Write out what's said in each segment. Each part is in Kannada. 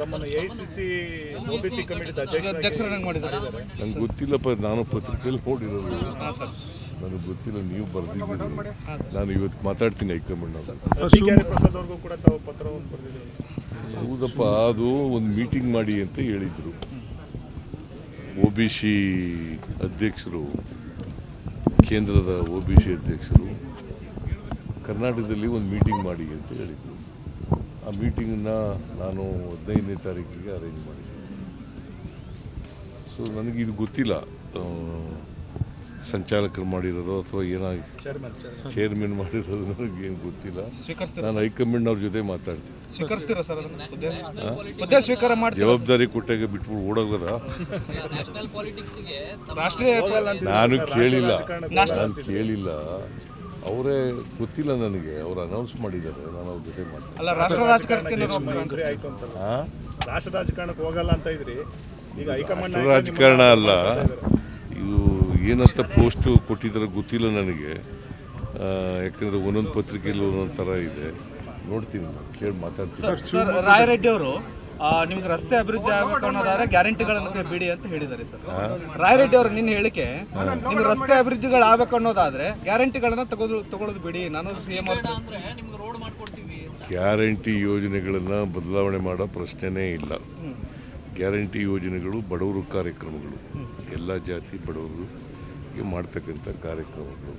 ತಮ್ಮನ್ನು A C C O B C committee ಅಧ್ಯಕ್ಷರನ್ನಾಗಿ ಮಾಡಿದ್ದಾರೆ. ನಂಗೆ ಗೊತ್ತಿಲ್ಲಪ್ಪ ನಾನು ಪತ್ರಿಕೆಯಲ್ಲಿ ನೋಡಿರೋದು ನನಗೆ ಗೊತ್ತಿಲ್ಲ ನೀವು ಬರೆದಿದ್ದೀರಿ. ನಾನು ಇವತ್ತು ಮಾತಾಡ್ತೀನಿ ಹೈಕಮಾಂಡ್ ಅವ್ರು ಡಿ ಕೆ ಪ್ರಸಾದ್ ಅವ್ರಿಗೂ ಕೂಡ ತಾವು ಪತ್ರವನ್ನು ಬರೆದಿದ್ದೀರಿ. ಹೌದಪ್ಪ ಅದು ಒಂದು ಮೀಟಿಂಗ್ ಮಾಡಿ ಅಂತ ಹೇಳಿದರು. ಒ ಬಿ ಸಿ ಅಧ್ಯಕ್ಷರು ಕೇಂದ್ರದ ಒ ಬಿ ಸಿ ಅಧ್ಯಕ್ಷರು ಕರ್ನಾಟಕದಲ್ಲಿ ಒಂದು ಮೀಟಿಂಗ್ ಮಾಡಿ ಅಂತ ಹೇಳಿದರು. ಆ ಮೀಟಿಂಗನ್ನು ನಾನು ಹದಿನೈದನೇ ತಾರೀಕಿಗೆ ಅರೇಂಜ್ ಮಾಡಿದ್ದೀನಿ. ಸೊ ನನಗೆ ಇದು ಗೊತ್ತಿಲ್ಲ ಸಂಚಾಲಕರು ಮಾಡಿರೋದು ಅಥವಾ ಏನಾಗಿ ಚೇರ್ಮನ್ ಮಾಡಿರೋದು ನನಗೆ ಏನು ಗೊತ್ತಿಲ್ಲ. ಸ್ವೀಕರಿಸ್ತೀರಾ ನಾನು ಹೈಕಮಾಂಡ್ ಅವ್ರ ಜೊತೆ ಮಾತಾಡ್ತೀನಿ. ಸ್ವೀಕಾರ ಜವಾಬ್ದಾರಿ ಕೊಟ್ಟಾಗ ಬಿಟ್ಬಿಟ್ಟು ಓಡೋಗದ? ನಾನು ಕೇಳಿಲ್ಲ. ನಾನು ಕೇಳಿಲ್ಲ. ಅವರೇ ಗೊತ್ತಿಲ್ಲ ನನಗೆ ಅವರು ಅನೌನ್ಸ್ ಮಾಡಿದ್ದಾರೆ ನಾನು ಅವ್ರ ಜೊತೆ ಅಲ್ಲ ರಾಷ್ಟ್ರ? ರಾಷ್ಟ್ರ ರಾಜಕಾರಣಕ್ಕೆ ಹೋಗಲ್ಲ ಅಂತ ಇದ್ರಿ ಈಗ ಹೈಕಮಾಂಡ್ ರಾಷ್ಟ್ರ ರಾಜಕಾರಣ ಅಲ್ಲ. ಇದು ಏನಂತ ಪೋಸ್ಟು ಕೊಟ್ಟಿದ್ದಾರೆ ಗೊತ್ತಿಲ್ಲ ನನಗೆ. ಯಾಕಂದರೆ ಯಾಕಂದ್ರೆ ಒಂದೊಂದು ಪತ್ರಿಕೆಯಲ್ಲಿ ಒಂದೊಂದು ಥರ ಇದೆ. ನೋಡ್ತೀನಿ ನಾನು ಕೇಳಿ ಮಾತಾಡ್ತೀನಿ. ರಾಯರೆಡ್ಡಿ ಅವರು ನಿಮ್ಗೆ ರಸ್ತೆ ಅಭಿವೃದ್ಧಿ ಆಗಬೇಕು ಅನ್ನೋದಾದ್ರೆ ಗ್ಯಾರಂಟಿಗಳನ್ನು ಬಿಡಿ ಅಂತ ಹೇಳಿದ್ದಾರೆ ಸರ್. ರಾಯರೆಡ್ಡಿ ಅವರು ನಿನ್ನ ಹೇಳಿಕೆ ನಿಮ್ಗೆ ರಸ್ತೆ ಅಭಿವೃದ್ಧಿಗಳು ಆಗ್ಬೇಕು ಅನ್ನೋದಾದ್ರೆ ಗ್ಯಾರಂಟಿಗಳನ್ನ ತಗೋದು ತಗೊಳ್ಳೋದು ಬಿಡಿ. ನಾನು ಸಿಎಂ ಅವ್ರು ರೋಡ್ ಮಾಡ್ಕೊಡ್ತೀವಿ ಅಂತ. ಗ್ಯಾರಂಟಿ ಯೋಜನೆಗಳನ್ನು ಬದಲಾವಣೆ ಮಾಡೋ ಪ್ರಶ್ನೆನೇ ಇಲ್ಲ. ಗ್ಯಾರಂಟಿ ಯೋಜನೆಗಳು ಬಡವರು ಕಾರ್ಯಕ್ರಮಗಳು. ಎಲ್ಲ ಜಾತಿ ಬಡವರಿಗೆ ಮಾಡ್ತಕ್ಕಂಥ ಕಾರ್ಯಕ್ರಮಗಳು.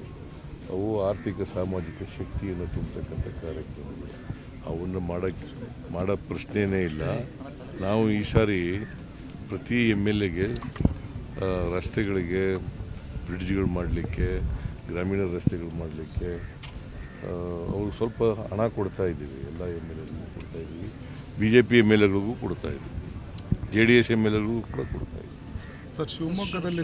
ಅವು ಆರ್ಥಿಕ ಸಾಮಾಜಿಕ ಶಕ್ತಿಯನ್ನು ತುಂಬತಕ್ಕಂಥ ಕಾರ್ಯಕ್ರಮಗಳು. ಅವನ್ನು ಮಾಡೋಕ್ಕೆ ಮಾಡೋ ಪ್ರಶ್ನೆಯೇ ಇಲ್ಲ. ನಾವು ಈ ಸಾರಿ ಪ್ರತಿ ಎಂ ಎಲ್ ಎಗೆ ರಸ್ತೆಗಳಿಗೆ ಬ್ರಿಡ್ಜ್ಗಳು ಮಾಡಲಿಕ್ಕೆ, ಗ್ರಾಮೀಣ ರಸ್ತೆಗಳು ಮಾಡಲಿಕ್ಕೆ ಅವರು ಸ್ವಲ್ಪ ಹಣ ಕೊಡ್ತಾ ಇದ್ದೀವಿ. ಎಲ್ಲ ಎಂ ಎಲ್ ಎಗಳಿಗೂ ಕೊಡ್ತಾ ಇದ್ದೀವಿ. B J P M L ಎಗಳಿಗೂ ಕೊಡ್ತಾ ಇದ್ದೀವಿ. J D S M L ಎಗಳಿಗೂ ಕೂಡ ಕೊಡ್ತಾ ಇದ್ದೀವಿ. ಸರ್, ಶಿವಮೊಗ್ಗದಲ್ಲಿ